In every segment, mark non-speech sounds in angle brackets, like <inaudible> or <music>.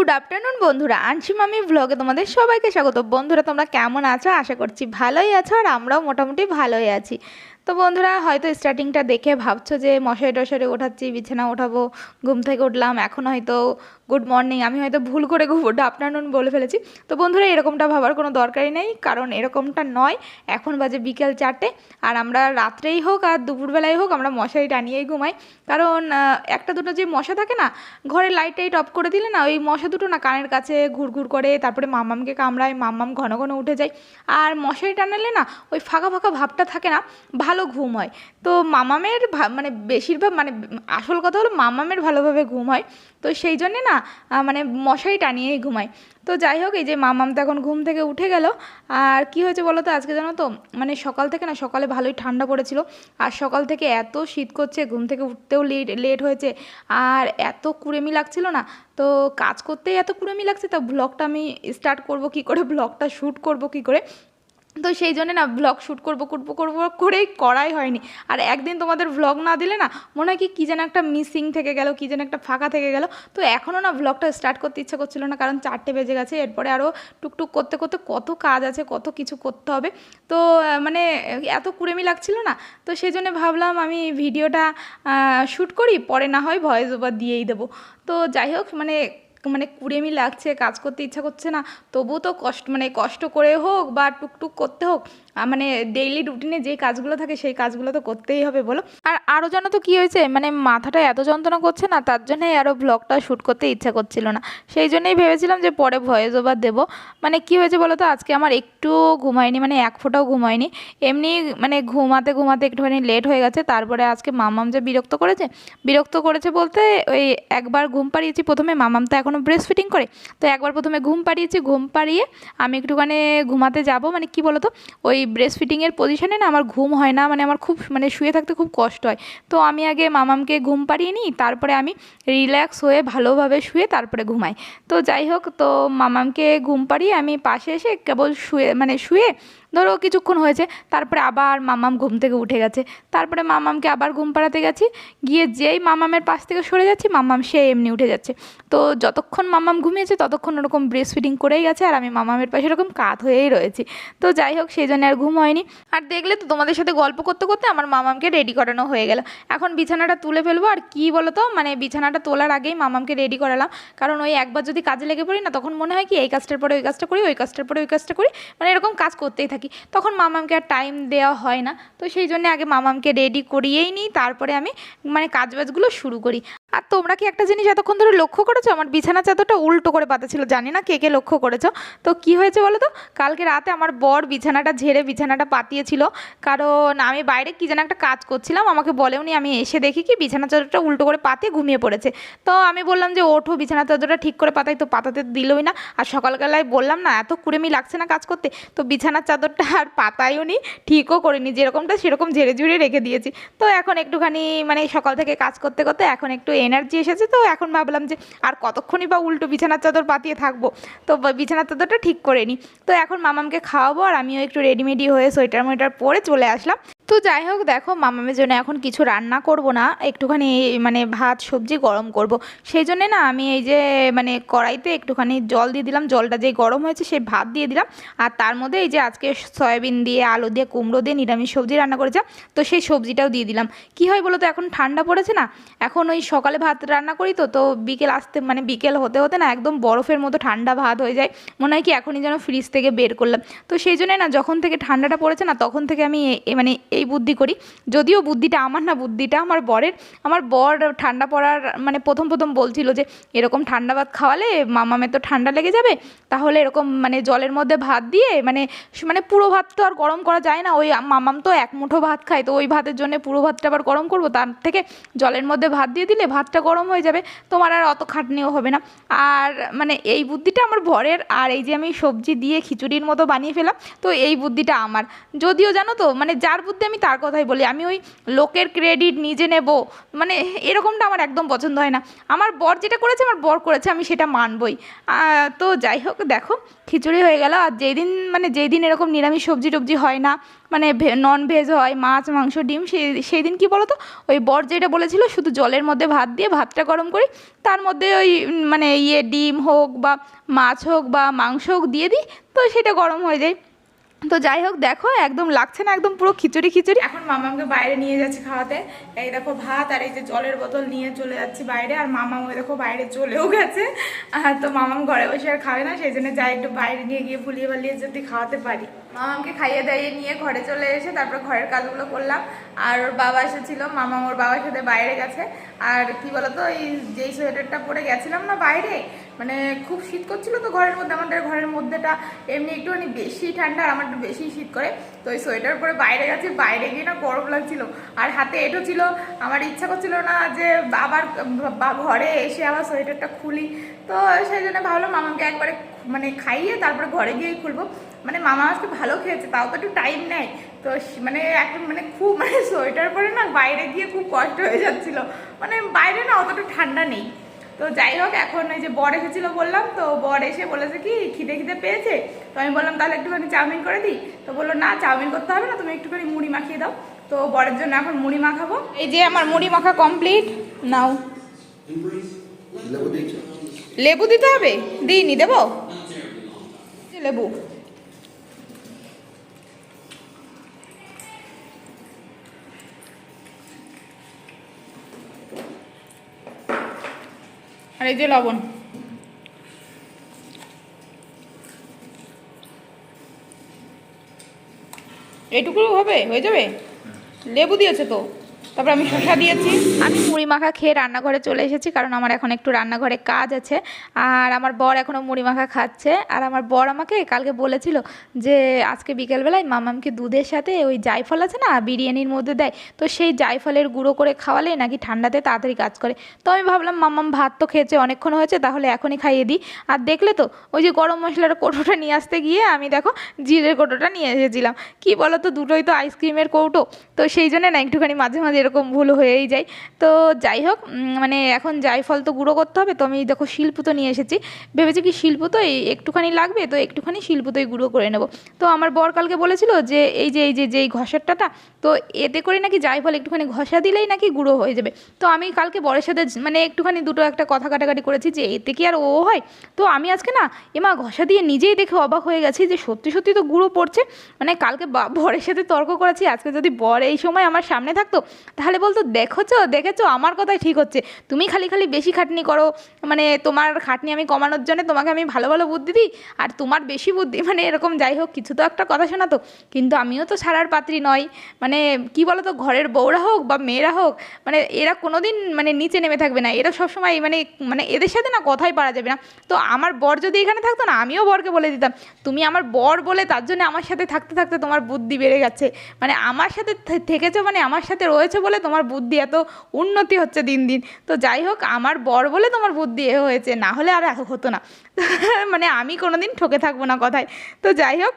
Good afternoon বন্ধুরা আনসি মামি ব্লগে তোমাদের সবাইকে স্বাগত। বন্ধুরা, তোমরা কেমন আছো? আশা করছি ভালোই আছো আর আমরাও মোটামুটি ভালোই আছি। তো বন্ধুরা, হয়তো স্টার্টিংটা দেখে ভাবছ যে মশারি টশারি ওঠাচ্ছি, বিছানা ওঠাবো, ঘুম থেকে উঠলাম, এখন হয়তো গুড মর্নিং আমি হয়তো ভুল করে গুড আফটারনুন বলে ফেলেছি। তো বন্ধুরা, এরকমটা ভাবার কোনো দরকারই নেই, কারণ এরকমটা নয়। এখন বাজে বিকেল চারটে, আর আমরা রাত্রেই হোক আর দুপুরবেলায় হোক, আমরা মশারি টানিয়েই ঘুমাই। কারণ একটা দুটো যে মশা থাকে না, ঘরে লাইট টাইট অফ করে দিলে না, ওই মশা দুটো না কানের কাছে ঘুরঘুর করে, তারপরে মামামকে কামড়ায়, মাম্মাম ঘন ঘন উঠে যায়। আর মশারি টানালে না, ওই ফাঁকা ফাঁকা ভাবটা থাকে না, ভালো ঘুম হয়। তো মামামের মানে বেশিরভাগ মানে আসল কথা হলো মামামের ভালোভাবে ঘুম হয়। তো সেই জন্যে না মানে মশারি টানিয়েই ঘুমাই তো যাই হোক, এই যে মামাম তো এখন ঘুম থেকে উঠে গেল। আর কি হয়েছে বলো তো আজকে জানো তো? মানে সকাল থেকে না সকালে ভালোই ঠান্ডা পড়েছিল। আর সকাল থেকে এত শীত করছে, ঘুম থেকে উঠতেও লেট লেট হয়েছে। আর এত কুড়েমি লাগছিল না। তো কাজ করতেই এত কুড়েমি লাগছে, তা ব্লগটা আমি স্টার্ট করব কি করে? ব্লগটা শ্যুট করব কি করে? তো সেই জন্য না ব্লগ শ্যুট করব করব করব করেই করাই হয়নি। আর একদিন তোমাদের ব্লগ না দিলে না মনে হয় কি, কী যেন একটা মিসিং থেকে গেল, কী যেন একটা ফাঁকা থেকে গেল। তো এখনও না ব্লগটা স্টার্ট করতে ইচ্ছা করছিল না, কারণ চারটে বেজে গেছে। এরপরে আরও টুকটুক করতে করতে কত কাজ আছে, কত কিছু করতে হবে। তো মানে এত কুড়েমি লাগছিল না। তো সেই জন্য ভাবলাম আমি ভিডিওটা শ্যুট করি, পরে না হয় ভয়েস ওভার দিয়েই দেবো। তো যাই হোক মানে মানে কুড়েমি লাগছে, কাজ করতে ইচ্ছা করছে না তবু তো কষ্ট মানে কষ্ট করে হোক বা টুকটুক করতে হোক মানে ডেইলি রুটিনে যে কাজগুলো থাকে সেই কাজগুলো তো করতেই হবে বলো। আর আরও জানো তো কী হয়েছে? মানে মাথাটা এত যন্ত্রণা করছে না, তার জন্যই আরও ব্লগটা শ্যুট করতে ইচ্ছা করছিল না। সেই জন্যই ভেবেছিলাম যে পরে ভয়েস ওভার দেবো। মানে কী হয়েছে বলো তো? আজকে আমার একটু ঘুমায়নি মানে এক ফোঁটাও ঘুমায়নি। এমনি মানে ঘুমাতে ঘুমাতে একটুখানি লেট হয়ে গেছে। তারপরে আজকে মামাম যে বিরক্ত করেছে বিরক্ত করেছে বলতে ওই একবার ঘুম পাড়িয়েছি প্রথমে, মামাম তো এখনও ব্রেস্ট ফিটিং করে। তো একবার প্রথমে ঘুম পাড়িয়েছি, ঘুম পাড়িয়ে আমি একটুখানি ঘুমাতে যাব। মানে কি বলো তো? ওই ব্রেস্ট ফিটিংয়ের পজিশানে না আমার ঘুম হয় না মানে আমার খুব মানে শুয়ে থাকতে খুব কষ্ট হয়। তো আমি আগে মামামকে ঘুম পাড়িয়ে নিই, তারপরে আমি রিল্যাক্স হয়ে ভালোভাবে শুয়ে তারপরে ঘুমাই। তো যাই হোক, তো মামামকে ঘুম পাড়িয়ে আমি পাশে এসে কেবল শুয়ে মানে শুয়ে ধরো কিছুক্ষণ হয়েছে, তারপরে আবার মামাম ঘুম থেকে উঠে গেছে। তারপরে মামামকে আবার ঘুম পাড়াতে গেছি, গিয়ে যেই মামামের পাশ থেকে সরে যাচ্ছি, মামাম সে এমনি উঠে যাচ্ছে। তো যতক্ষণ মামাম ঘুমিয়েছে, ততক্ষণ ওরকম ব্রেস্ট ফিডিং করেই গেছে আর আমি মামামের পাশে এরকম কাত হয়েই রয়েছি। তো যাই হোক, সেই জন্য আর ঘুম হয়নি। আর দেখলে তো তোমাদের সাথে গল্প করতে করতে আমার মামামকে রেডি করানো হয়ে গেল। এখন বিছানাটা তুলে ফেলব আর কি বলো তো মানে বিছানাটা তোলার আগেই মামামকে রেডি করালাম। কারণ ওই একবার যদি কাজে লেগে পড়ি না, তখন মনে হয় কি এই কাজটার পরে ওই কাজটা করি, ওই কাজটার পরে ওই কাজটা করি। মানে এরকম কাজ করতেই থাকি। তখন মামামকে আর টাইম দেওয়া হয় না। তো সেই জন্য আগে মামামকে রেডি করিয়েই নিই, তারপরে আমি মানে কাজবাজগুলো শুরু করি। আর তোমরা কি একটা জিনিস এতক্ষণ ধরে লক্ষ্য করেছ? আমার বিছানা চাদরটা উল্টো করে পাতা ছিল, জানি না কে কে লক্ষ্য করেছ। তো কি হয়েছে বলো তো কালকে রাতে আমার বর বিছানাটা ঝেড়ে বিছানাটা পাতিয়েছিল। কারণ আমি বাইরে কি যেন একটা কাজ করছিলাম, আমাকে বলেওনি, আমি এসে দেখি কি বিছানা চাদরটা উল্টো করে পাতিয়ে ঘুমিয়ে পড়েছে। তো আমি বললাম যে, ওঠো, বিছানা চাদরটা ঠিক করে পাতাই তো পাতাতে দিলই না। আর সকালবেলায় বললাম, না, এত কুড়েমি লাগছে না কাজ করতে। তো বিছানার চাদরটা আর পাতায়ও নি, ঠিকও করিনি, যেরকমটা সেরকম ঝেড়ে ঝুড়ে রেখে দিয়েছি। তো এখন একটুখানি মানে সকাল থেকে কাজ করতে করতে এখন একটু এনার্জি এসেছে, তো এখন ভাবলাম যে আর কতক্ষণই বা উল্টো বিছানার চাদর পাতিয়ে থাকব। তো বিছানার চাদরটা ঠিক করে নিই তো এখন মামামকে খাওয়াবো আর আমিও একটু রেডিমেডি হয়ে সোয়েটার মোয়েটার পরে চলে আসলাম। তো যাই হোক, দেখো মামামের জন্য এখন কিছু রান্না করব না, একটুখানি মানে ভাত, সবজি গরম করব। সেই জন্যে না আমি এই যে মানে কড়াইতে একটুখানি জল দিয়ে দিলাম, জলটা যে গরম হয়েছে সেই ভাত দিয়ে দিলাম। আর তার মধ্যে এই যে আজকে সয়াবিন দিয়ে, আলু দিয়ে, কুমড়ো দিয়ে, নিরামিষ সবজি রান্না করেছিলাম তো সেই সবজিটাও দিয়ে দিলাম। কি হয় বলো তো এখন ঠান্ডা পড়েছে না, এখন ওই সকালে ভাত রান্না করি তো তো বিকেল আসতে মানে বিকেল হতে হতে না একদম বরফের মতো ঠান্ডা ভাত হয়ে যায়, মনে হয় কি এখনই যেন ফ্রিজ থেকে বের করলাম। তো সেই জন্যে না যখন থেকে ঠান্ডাটা পড়েছে না, তখন থেকে আমি মানে এই বুদ্ধি করি। যদিও বুদ্ধিটা আমার না, বুদ্ধিটা আমার বরের। আমার বর ঠান্ডা পড়ার মানে প্রথম প্রথম বলছিল যে, এরকম ঠান্ডা ভাত খাওয়ালে মামামের তো ঠান্ডা লেগে যাবে। তাহলে এরকম মানে জলের মধ্যে ভাত দিয়ে মানে মানে পুরো ভাত তো আর গরম করা যায় না। ওই মামাম তো এক মুঠো ভাত খায়। তো ওই ভাতের জন্য পুরো ভাতটা আবার গরম করব। তার থেকে জলের মধ্যে ভাত দিয়ে দিলে ভাতটা গরম হয়ে যাবে। তোমার আর অত খাটনিও হবে না। আর মানে এই বুদ্ধিটা আমার বরের। আর এই যে আমি সবজি দিয়ে খিচুড়ির মতো বানিয়ে ফেলাম তো এই বুদ্ধিটা আমার। যদিও জানো তো মানে যার বুদ্ধি আমি তার কথাই বলি, আমি ওই লোকের ক্রেডিট নিজে নেব মানে এরকমটা আমার একদম পছন্দ হয় না। আমার বর যেটা করেছে, আমার বর করেছে, আমি সেটা মানবই। তো যাই হোক, দেখো, খিচুড়ি হয়ে গেল, আর যেই দিন মানে যেই দিন এরকম নিরামিষ সবজি টবজি হয় না মানে নন ভেজ হয়, মাছ, মাংস, ডিম সেই সেই দিন কী বলো তো ওই বর যেটা বলেছিল, শুধু জলের মধ্যে ভাত দিয়ে ভাতটা গরম করি, তার মধ্যে ওই মানে ইয়ে ডিম হোক বা মাছ হোক বা মাংস হোক দিয়ে দিই, তো সেটা গরম হয়ে যায়। তো যাই হোক, দেখো, একদম লাগছে না, একদম পুরো খিচুড়ি খিচুড়ি। এখন মামামকে বাইরে নিয়ে যাচ্ছি খাওয়াতে। এই দেখো ভাত আর এই যে জলের বোতল নিয়ে চলে যাচ্ছি বাইরে, আর মামাম ওই দেখো বাইরে চলেও গেছে। আর তো মামাম ঘরে বসে আর খাবে না, সেই জন্য যাই একটু বাইরে নিয়ে গিয়ে ফুলিয়ে বালিয়ে যদি খাওয়াতে পারি। মামামকে খাইয়ে দাইয়ে নিয়ে ঘরে চলে এসে তারপর ঘরের কাজগুলো করলাম। আর ওর বাবা এসেছিল মামা ওর বাবার সাথে বাইরে গেছে। আর কি বলতো, এই যেই সোয়েটারটা পরে গেছিলাম না বাইরে মানে খুব শীত করছিল তো ঘরের মধ্যে, আমাদের ঘরের মধ্যেটা এমনি একটুখানি বেশি ঠান্ডা আর আমার একটু বেশি শীত করে। তো ওই সোয়েটার পরে বাইরে গেছে, বাইরে গিয়ে না গরম লাগছিল। আর হাতে এঁটো ছিল, আমার ইচ্ছা করছিল না যে আবার ঘরে এসে আবার সোয়েটারটা খুলি। তো সেই জন্য ভাবলাম মামাকে একবারে মানে খাইয়ে তারপরে ঘরে গিয়েই খুলবো। মানে মামা আজকে ভালো খেয়েছে, তাও তো একটু টাইম নেয় তো মানে একটা মানে খুব মানে সোয়েটার পরে না বাইরে গিয়ে খুব কষ্ট হয়ে যাচ্ছিল। মানে বাইরে না অতটা ঠান্ডা নেই। তো যাই হোক এখন ওই যে বর এসেছিল বললাম তো বর এসে বলেছে কি খিদে খিদে পেয়েছে? তো আমি বললাম তাহলে একটুখানি চাউমিন করে দিই। তো বলল না চাউমিন করতে হবে না তুমি একটুখানি মুড়ি মাখিয়ে দাও। তো বরের জন্য এখন মুড়ি মাখাবো। এই যে আমার মুড়ি মাখা কমপ্লিট নাও। লেবু দিতে হবে? দিইনি দেবো? লেবু। এই যে লবণ। এইটুকু হবে হয়ে যাবে? লেবু দিয়েছে তো? তারপর আমি শসা দিয়েছি। আমি মুড়ি মাখা খেয়ে রান্নাঘরে চলে এসেছি, কারণ আমার এখন একটু রান্নাঘরে কাজ আছে। আর আমার বর এখনও মুড়ি মাখা খাচ্ছে। আর আমার বর আমাকে কালকে বলেছিল যে, আজকে বিকেলবেলায় মামামকে দুধের সাথে ওই জায়ফল আছে না, বিরিয়ানির মধ্যে দেয়। তো সেই জায়ফলের গুঁড়ো করে খাওয়ালে নাকি ঠান্ডাতে তাড়াতাড়ি কাজ করে। তো আমি ভাবলাম, মামাম ভাত তো খেয়েছে, অনেকক্ষণ হয়েছে, তাহলে এখনই খাইয়ে দিই। আর দেখলে তো, ওই যে গরম মশলার কৌটোটা নিয়ে আসতে গিয়ে আমি দেখো, জিরের কৌটোটা নিয়ে এসেছিলাম। কি বলো তো দুটোই তো আইসক্রিমের কৌটো। তো সেই জন্য না, একটুখানি মাঝে মাঝে এরকম ভুল হয়েই যায়। তো যাই হোক মানে এখন জায়ফল তো গুঁড়ো করতে হবে, তো আমি দেখো শিল্পুতো নিয়ে এসেছি। ভেবেছি কি শিল্পুতো এই একটুখানি লাগবে, তো একটুখানি শিল্পুতোই গুঁড়ো করে নেব। তো আমার বর কালকে বলেছিল যে, এই যে এই যে যেই ঘষারটাটা, তো এতে করে নাকি জায়ফল একটুখানি ঘষা দিলেই নাকি গুঁড়ো হয়ে যাবে। তো আমি কালকে বরের সাথে মানে একটুখানি দুটো একটা কথা কাটাকাটি করেছি যে, এতে কি আর ও হয়? তো আমি আজকে না, এমা ঘষা দিয়ে নিজেই দেখে অবাক হয়ে গেছি যে, সত্যি সত্যি তো গুঁড়ো পড়ছে। মানে কালকে বরের সাথে তর্ক করেছি, আজকে যদি বর এই সময় আমার সামনে থাকতো তাহলে বলতো, দেখেছ? দেখেছ? আমার কথাই ঠিক হচ্ছে। তুমি খালি খালি বেশি খাটনি করো। মানে তোমার খাটনি আমি কমানোর জন্য তোমাকে আমি ভালো ভালো বুদ্ধি দিই, আর তোমার বেশি বুদ্ধি। মানে এরকম যাই হোক, কিছু তো একটা কথা শোনাতো। কিন্তু আমিও তো সারার পাত্রী নয় মানে কি বলো তো ঘরের বউরা হোক বা মেয়েরা হোক মানে এরা কোনোদিন মানে নিচে নেমে থাকবে না। এরা সবসময় মানে মানে এদের সাথে না কথাই পারা যাবে না। তো আমার বর যদি এখানে থাকতো না, আমিও বরকে বলে দিতাম, তুমি আমার বর বলে তার জন্য আমার সাথে থাকতে থাকতে তোমার বুদ্ধি বেড়ে গেছে। মানে আমার সাথে থেকেছো মানে আমার সাথে রয়েছে বলে তোমার বুদ্ধি এত উন্নতি হচ্ছে দিন দিন। তো যাই হোক, আমার বর বলে তোমার বুদ্ধি এ হয়েছে, না হলে আর হতো না। <laughs> মানে আমি কোনোদিন ঠকে থাকব না কথায়। তো যাই হোক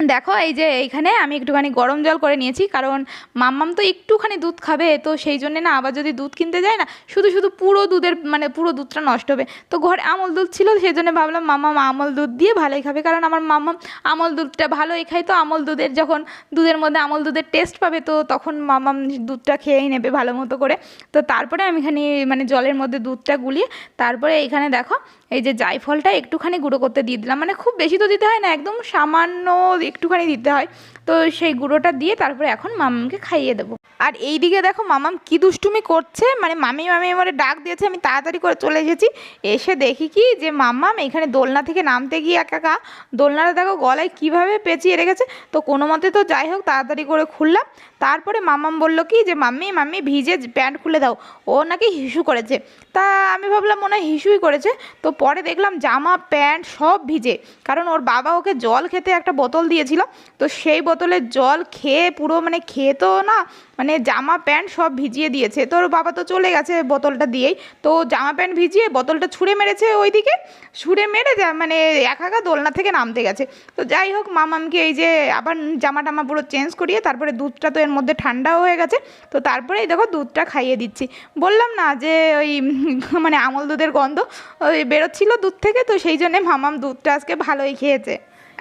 দেখো, এই যে এইখানে আমি একটুখানি গরম জল করে নিয়েছি, কারণ মাম্মাম তো একটুখানি দুধ খাবে, তো সেই জন্যে না আবার যদি দুধ কিনতে যায় না, শুধু শুধু পুরো দুধের মানে পুরো দুধটা নষ্ট হবে। তো ঘরে আমল দুধ ছিল, সেই জন্য ভাবলাম মাম্মাম আমল দুধ দিয়ে ভালোই খাবে, কারণ আমার মাম্মাম আমল দুধটা ভালোই খায়, তো আমল দুধের যখন দুধের মধ্যে আমল দুধের টেস্ট পাবে, তো তখন মাম্মাম দুধটা খেয়েই নেবে ভালো মতো করে। তো তারপরে আমি এখানে মানে জলের মধ্যে দুধটা গুলিয়ে, তারপরে এইখানে দেখো এই যে জায়ফলটা একটুখানি গুঁড়ো করতে দিয়ে দিলাম। মানে খুব বেশি তো দিতে হয় না, একদম সামান্য একটুখানি দিতে হয়। তো সেই গুঁড়োটা দিয়ে তারপরে এখন মামাকে খাইয়ে দেবো। আর এই দিকে দেখো মামাম কি দুষ্টুমি করছে মানে মামি মামি এবারে ডাক দিয়েছে, আমি তাড়াতাড়ি করে চলে এসেছি। এসে দেখি কি যে মাম্মাম এখানে দোলনা থেকে নামতে গিয়ে একা একা, দোলনাটা দেখো গলায় কীভাবে পেঁচিয়ে রেখেছে। তো কোনো মতে তো যাই হোক, তাড়াতাড়ি করে খুললাম। তারপরে মাম্মাম বলল কি যে, মাম্মি মাম্মি, ভিজে প্যান্ট খুলে দাও, ও নাকি হিসু করেছে। তা আমি ভাবলাম মনে হয় হিসুই করেছে। তো পরে দেখলাম জামা, প্যান্ট সব ভিজে, কারণ ওর বাবা ওকে জল খেতে একটা বোতল দিয়েছিল। তো সেই বোতলের জল খেয়ে পুরো মানে খেয়ে তো না মানে জামা প্যান্ট সব ভিজিয়ে দিয়েছে। তোর বাবা তো চলে গেছে বোতলটা দিয়েই। তো জামা প্যান্ট ভিজিয়ে বোতলটা ছুঁড়ে মেরেছে ওইদিকে। ছুঁড়ে মেরে মানে একা দোলনা থেকে নামতে গেছে। তো যাই হোক, মামামকে এই যে আবার জামা টামা পুরো চেঞ্জ করিয়ে তারপরে দুধটা তো এর মধ্যে ঠান্ডাও হয়ে গেছে। তো তারপরে এই দেখো দুধটা খাইয়ে দিচ্ছি। বললাম না যে ওই <laughs> মানে আমল দুধের গন্ধ, ওই বেরোচ্ছিল দুধ থেকে। তো সেই জন্যে মামাম দুধটা আজকে ভালোই খেয়েছে।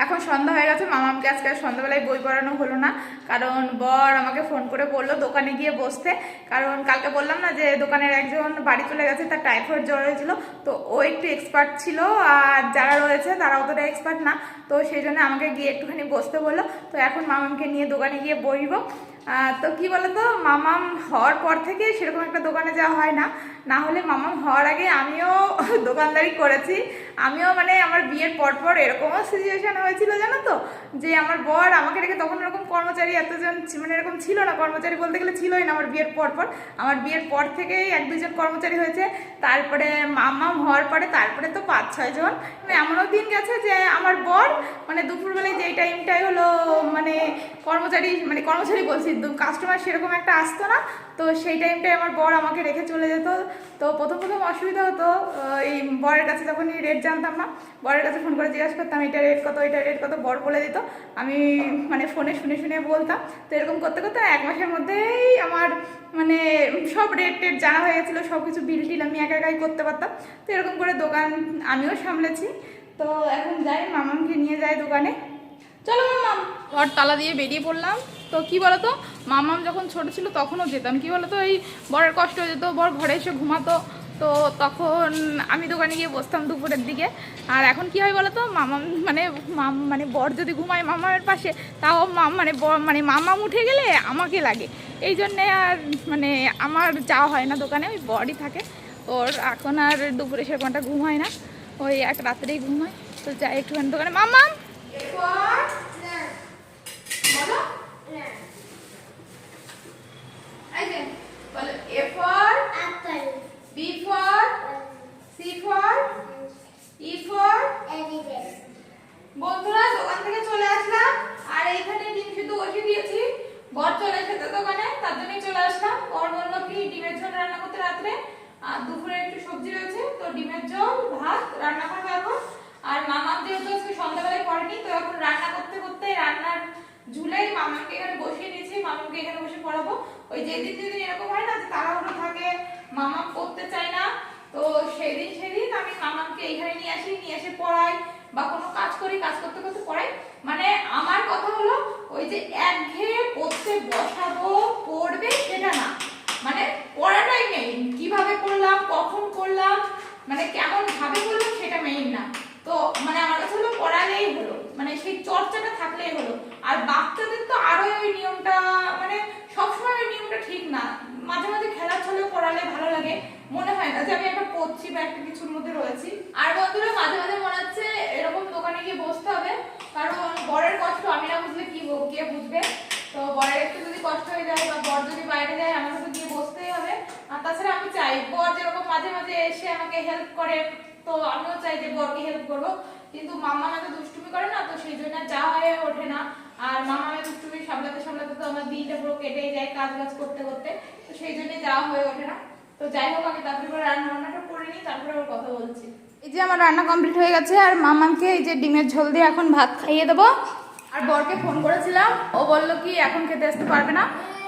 এখন সন্ধ্যা হয়ে গেছে, মামামকে আজকে আর সন্ধ্যাবেলায় বই পড়ানো হলো না। কারণ বর আমাকে ফোন করে বলল দোকানে গিয়ে বসতে। কারণ কালকে বললাম না যে দোকানের একজন বাড়ি চলে গেছে, তার টাইফয়েড জ্বর হয়েছিল। তো ও একটু এক্সপার্ট ছিল আর যারা রয়েছে তারা অতটা এক্সপার্ট না। তো সেই জন্য আমাকে গিয়ে একটুখানি বসতে বলল। তো এখন মামামকে নিয়ে দোকানে গিয়ে বইব তো কি বলতো, মামাম হওয়ার পর থেকে সেরকম একটা দোকানে যাওয়া হয় না। না হলে মামাম হওয়ার আগে আমিও দোকানদারি করেছি। আমিও মানে আমার বিয়ের পর পর এরকমও সিচুয়েশান হয়েছিল, জানো তো? যে আমার বর আমাকে রেখে তখন এরকম কর্মচারী এতজন মানে এরকম ছিল না। কর্মচারী বলতে গেলে ছিলই না আমার বিয়ের পর পর আমার বিয়ের পর থেকেই এক দুজন কর্মচারী হয়েছে। তারপরে মামাম হওয়ার পরে তারপরে তো পাঁচ ছয় জন। মানে এমনও দিন গেছে যে আমার বর মানে দুপুরবেলায় যেই টাইমটাই হলো মানে কর্মচারী মানে কর্মচারী বলছি কাস্টমার সেরকম একটা আসতো না। তো সেই টাইমটায় আমার বর আমাকে রেখে চলে যেত। তো প্রথম প্রথম অসুবিধা হতো এই বরের কাছে যখন রেট জানতাম না, বরের কাছে ফোন করে জিজ্ঞাসা করতাম এটা রেট কত এটা রেট কত? বর বলে দিত। আমি মানে ফোনে শুনে শুনে বলতাম। তো এরকম করতে করতে এক মাসের মধ্যেই আমার মানে সব রেট টেট জানা হয়ে গেছিল সব কিছু বিল টিল আমি একা একাই করতে পারতাম। তো এরকম করে দোকান আমিও সামলেছি। তো এখন যাই, মামামকে নিয়ে যাই দোকানে। চলো মামাম। ঘর তালা দিয়ে বেরিয়ে পড়লাম। তো কি বলতো, মামাম যখন ছোট ছিল তখনও যেতাম। কি বলতো, এই বরের কষ্ট হয়ে যেত, বর ঘরে এসে ঘুমাতো। তো তখন আমি দোকানে গিয়ে বসতাম দুপুরের দিকে। আর এখন কি হয় বলতো, মামাম মানে মাম মানে বর যদি ঘুমায় মামামের পাশে, তাও মাম মানে মানে মামাম উঠে গেলে আমাকে লাগে। এই জন্যে আর মানে আমার যাওয়া হয় না দোকানে, ওই বরই থাকে। ওর এখন আর দুপুরে সেরকমটা ঘুম হয় না। ওই এক রাত্রেই ঘুম হয়। তো যাই একটুখানি দোকানে। মামাম বলো এই যে বলো A for B for C for E for বন্ধুরা দোকান থেকে চলে আসলাম আর এইখানে ডিম সিদ্ধ বসিয়ে দিয়েছি বর চলে এসেছে দোকানে তার জন্যই চলে আসলাম বর বলল কি ডিমের ঝোল রান্না করতে রাত্রে আর দুপুরে একটু সবজি রয়েছে তো ডিমের ঝোল ভাত রান্না করব এখন আর মামার যেহেতু আজকে সন্ধ্যাবেলায় করেনি তো এখন রান্না করতে করতে রান্নার ঝুলেই মামাকে এখানে বসিয়ে নিয়েছি মামাকে এখানে বসে পড়াবো। ওই যেদিন যেদিন এরকম হয় না যে তাড়াহুড়ো থাকে, মামা পড়তে চায় না, তো সেদিন সেদিন আমি মামাকে এইখানে নিয়ে আসি, নিয়ে এসে পড়াই বা কোনো কাজ করি, কাজ করতে করতে পড়াই। মানে আমার কথা হলো, ওই যে একঘেয়ে পড়তে বসাবো, পড়বে সেটা না। মানে পড়াটাই মেইন কীভাবে করলাম, কখন করলাম মানে কেমন ভাবে করলাম সেটা মেইন না। তো মানে আমার কাছে হলো, পড়ালেই হলো। মানে সেই চর্চাটা থাকলেই হলো আর বাচ্চাদের তো আরও ওই নিয়মটা মানে সবসময় ওই নিয়মটা ঠিক না। মাঝে মাঝে খেলার ছলেও পড়ালে ভালো লাগে। মনে হয় না যে আমি একটা পড়ছি বা একটা কিছুর মধ্যে রয়েছি। আর বন্ধুরা, মাঝে মাঝে মনে হচ্ছে এরকম দোকানে গিয়ে বসতে হবে। কারণ বরের কষ্ট আমি না বুঝলে কি কে বুঝবে? তো বরের একটু যদি কষ্ট হয়ে যায় বা বর যদি বাইরে যায়, আমার তো গিয়ে বসতেই হবে। আর তাছাড়া আমি চাই, বর যেরকম মাঝে মাঝে এসে আমাকে হেল্প করে, তো আমিও চাই যে বরকে হেল্প করব। কিন্তু মামা আমাকে দুষ্টুমি করে না, তো সেই জন্য যা হয়ে ওঠে না। আর মামা আমি দুষ্টুমি সামলাতে সামলাতে তো আমার দিনটা পুরো কেটেই যায় কাজ বাজ করতে করতে। তো সেই জন্য যাওয়া হয়ে ওঠে না। তো যাই হোক, আমি তারপরে রান্না বান্নাটা করে নিই, তারপরে ওর কথা বলছি। এই যে আমার রান্না কমপ্লিট হয়ে গেছে, আর মামাকে এই যে ডিমের ঝোল দিয়ে এখন ভাত খাইয়ে দেবো। আর বরকে ফোন করেছিলাম, ও বলল কি এখন খেতে আসতে পারবে না।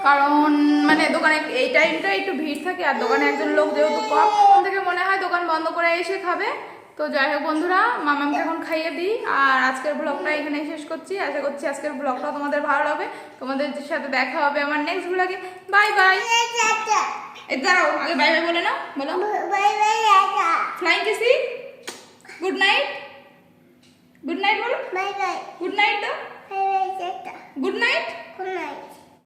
কারণ মানে দোকানে এই টাইমটা একটু ভিড় থাকে, আর দোকানে একজন লোক যেহেতু কম থেকে মনে হয় দোকান বন্ধ করে এসে খাবে। তো যাই হোক বন্ধুরা মামামকে এখন খাইয়ে দিই। আর আজকের ব্লগটা এখানেই শেষ করছি। আশা করছি আজকের ব্লগটা তোমাদের ভালো লাগবে। তোমাদের সাথে দেখা হবে আমার নেক্সট ব্লগে বাই বাই দাঁড়াও আগে বাই বাই বলে নাও। বলো। Flying kissy good night good night বলো। গুড নাইট দাও। Good night good night